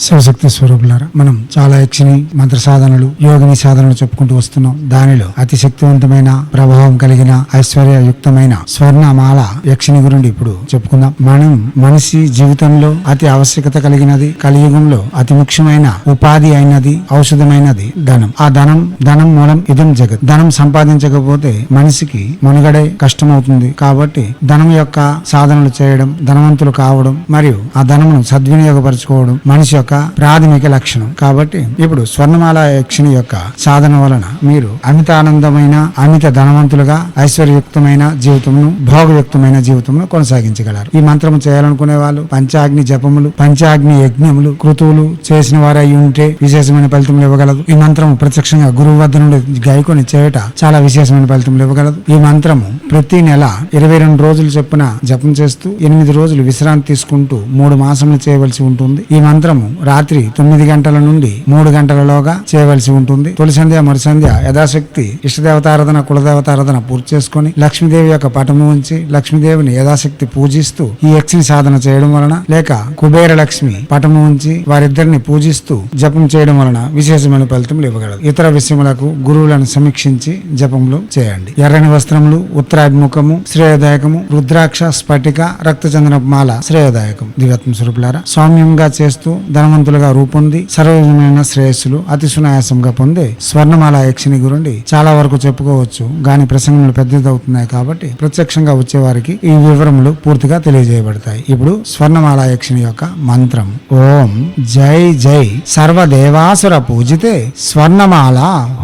శివశక్తి స్వరూపులారా మనం చాలా యక్షిని మంత్ర సాధనలు యోగిని సాధనలు చెప్పుకుంటూ వస్తున్నాం. దానిలో అతి శక్తివంతమైన ప్రభావం కలిగిన ఐశ్వర్యయుక్తమైన స్వర్ణమాల యక్షిని గురించి ఇప్పుడు చెప్పుకుందాం. మనం మనిషి జీవితంలో అతి ఆవశ్యకత కలిగినది కలియుగంలో అతి ముఖ్యమైన ఉపాధి అయినది ఔషధమైనది ధనం. ఆ ధనం ధనం మూలం ఇదం జగత్. ధనం సంపాదించకపోతే మనిషికి మనుగడే కష్టమవుతుంది. కాబట్టి ధనం యొక్క సాధనలు చేయడం ధనవంతులు కావడం మరియు ఆ ధనమును సద్వినియోగపరచుకోవడం మనిషి యొక్క ప్రాథమిక లక్షణం. కాబట్టి ఇప్పుడు స్వర్ణమాల యక్షిణి యొక్క సాధన వలన మీరు అమిత ఆనందమైన అమిత ధనవంతులుగా ఐశ్వర్యయుక్తమైన జీవితమును భోగయుక్తమైన జీవితమును కొనసాగించగలరు. ఈ మంత్రము చేయాలనుకునే వాళ్ళు పంచాగ్ని జపములు పంచాగ్ని యజ్ఞములు కృతువులు చేసిన వారు అయి ఉంటే విశేషమైన ఫలితములు ఇవ్వగలదు. ఈ మంత్రము ప్రత్యక్షంగా గురువు వద్ద నుండి గాయకుని చేయట చాలా విశేషమైన ఫలితములు ఇవ్వగలదు. ఈ మంత్రము ప్రతి నెల ఇరవై రెండు రోజులు చొప్పున జపం చేస్తూ ఎనిమిది రోజులు విశ్రాంతి తీసుకుంటూ మూడు మాసములు చేయవలసి ఉంటుంది. ఈ మంత్రము రాత్రి తొమ్మిది గంటల నుండి మూడు గంటలలోగా చేయవలసి ఉంటుంది. తొలి సంధ్య మరు సంధ్య యథాశక్తి ఇష్టదేవతారాధన కులదేవతారాధన పూర్తి చేసుకొని లక్ష్మీదేవి యొక్క పటము ఉంచి లక్ష్మీదేవిని యథాశక్తి పూజిస్తూ ఈ యక్షిని సాధన చేయడం వలన లేక కుబేర లక్ష్మి పటము ఉంచి వారిద్దరిని పూజిస్తూ జపం చేయడం వలన విశేషమైన ఫలితములు ఇవ్వగలదు. ఇతర విషయములకు గురువులను సమీక్షించి జపములు చేయండి. ఎర్రని వస్త్రములు ఉత్తరాభిముఖము శ్రేయదాయకము రుద్రాక్ష స్ఫటిక రక్తచందనపు మాల శ్రేయదాయకం దివ్యాత్మ స్వరూపులారా సౌమ్యంగా చేస్తూ ధనవంతులుగా రూపొంది సర్వవిధమైన శ్రేయస్సులు అతి సునాయాసంగా పొందే స్వర్ణమాల యక్షిని గురించి చాలా వరకు చెప్పుకోవచ్చు. గాని ప్రసంగములు పెద్దదవుతున్నాయి కాబట్టి ప్రత్యక్షంగా వచ్చే వారికి ఈ వివరములు పూర్తిగా తెలియజేయబడతాయి. ఇప్పుడు స్వర్ణమాల యక్షిని యొక్క మంత్రం. ఓం జై జై. సర్వదేవాసుర పూజితే స్వర్ణమాల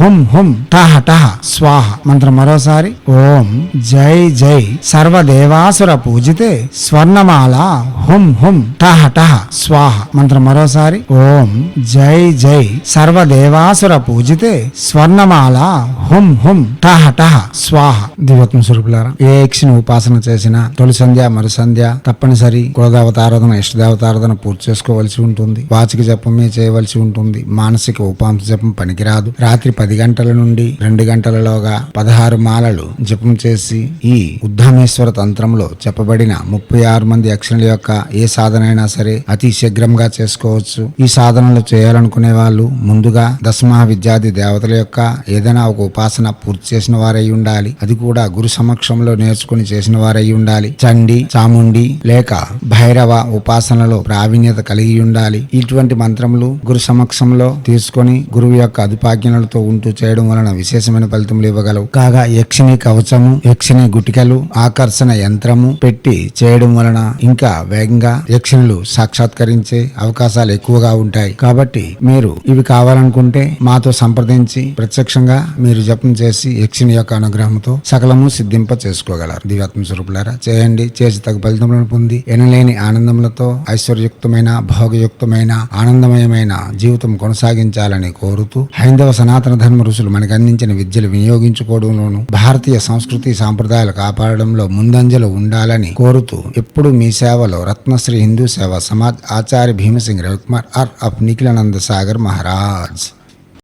హుం హుం టహ టహ స్వాహ. మంత్రం మరోసారి. ఓం జై జై. సర్వదేవాసుర పూజితే స్వర్ణమాల హుం హుం టహ టహ స్వాహ. మంత్రం మరోసారి ఓం జై జై సర్వదేవాసుర పూజితే స్వర్ణమాల హుం హుం టహ టహ స్వాహ. దివ్యత్మ స్వరూపులారా ఏ యక్షిని ఉపాసన చేసిన తొలి సంధ్య మరు సంధ్య తప్పనిసరి కులదేవతారాధన ఇష్టదేవతారాధన పూర్తి చేసుకోవలసి ఉంటుంది. వాచిక జపమే చేయవలసి ఉంటుంది. మానసిక ఉపాంశ జపం పనికిరాదు. రాత్రి పది గంటల నుండి రెండు గంటలలోగా పదహారు మాలలు జపం చేసి ఈ ఉద్ధామేశ్వర తంత్రంలో చెప్పబడిన ముప్పై ఆరు మంది యక్షణుల యొక్క ఏ సాధన అయినా సరే అతి శీఘ్రంగా చేసుకో చేసుకోవచ్చు. ఈ సాధనలు చేయాలనుకునే వాళ్ళు ముందుగా దశమహా విద్యాది దేవతల యొక్క ఏదైనా ఒక ఉపాసన పూర్తి చేసిన వారై ఉండాలి. అది కూడా గురు సమక్షంలో నేర్చుకుని చేసిన వారై ఉండాలి. చండి చాముండి లేక భైరవ ఉపాసనలో ప్రావీణ్యత కలిగి ఉండాలి. ఇటువంటి మంత్రములు గురు సమక్షంలో తీసుకొని గురువు యొక్క అదుపాజ్ఞలతో ఉంటూ చేయడం వలన విశేషమైన ఫలితములు ఇవ్వగలవు. కాగా యక్షిని కవచము యక్షిని గుటికలు ఆకర్షణ యంత్రము పెట్టి చేయడం వలన ఇంకా వేగంగా యక్షిణులు సాక్షాత్కరించే అవకాశం అవకాశాలు ఎక్కువగా ఉంటాయి. కాబట్టి మీరు ఇవి కావాలనుకుంటే మాతో సంప్రదించి ప్రత్యక్షంగా మీరు జపం చేసి యక్షిని యొక్క అనుగ్రహంతో సకలము సిద్ధింప చేసుకోగలరు దివ్యాత్మ స్వరూపులారా చేయండి. చేసి తగు ఫలితములను పొంది ఎనలేని ఆనందములతో ఐశ్వర్యయుక్తమైన భోగయుక్తమైన ఆనందమయమైన జీవితం కొనసాగించాలని కోరుతూ హైందవ సనాతన ధర్మ ఋషులు మనకు అందించిన విద్యలు వినియోగించుకోవడంలోను భారతీయ సంస్కృతి సాంప్రదాయాలు కాపాడడంలో ముందంజలు ఉండాలని కోరుతూ ఎప్పుడు మీ సేవలో రత్నశ్రీ హిందూ సేవ సమాజ్ ఆచార్య భీమసింగ్ हरिहर कुमार और अपनी के आनंद सागर महाराज।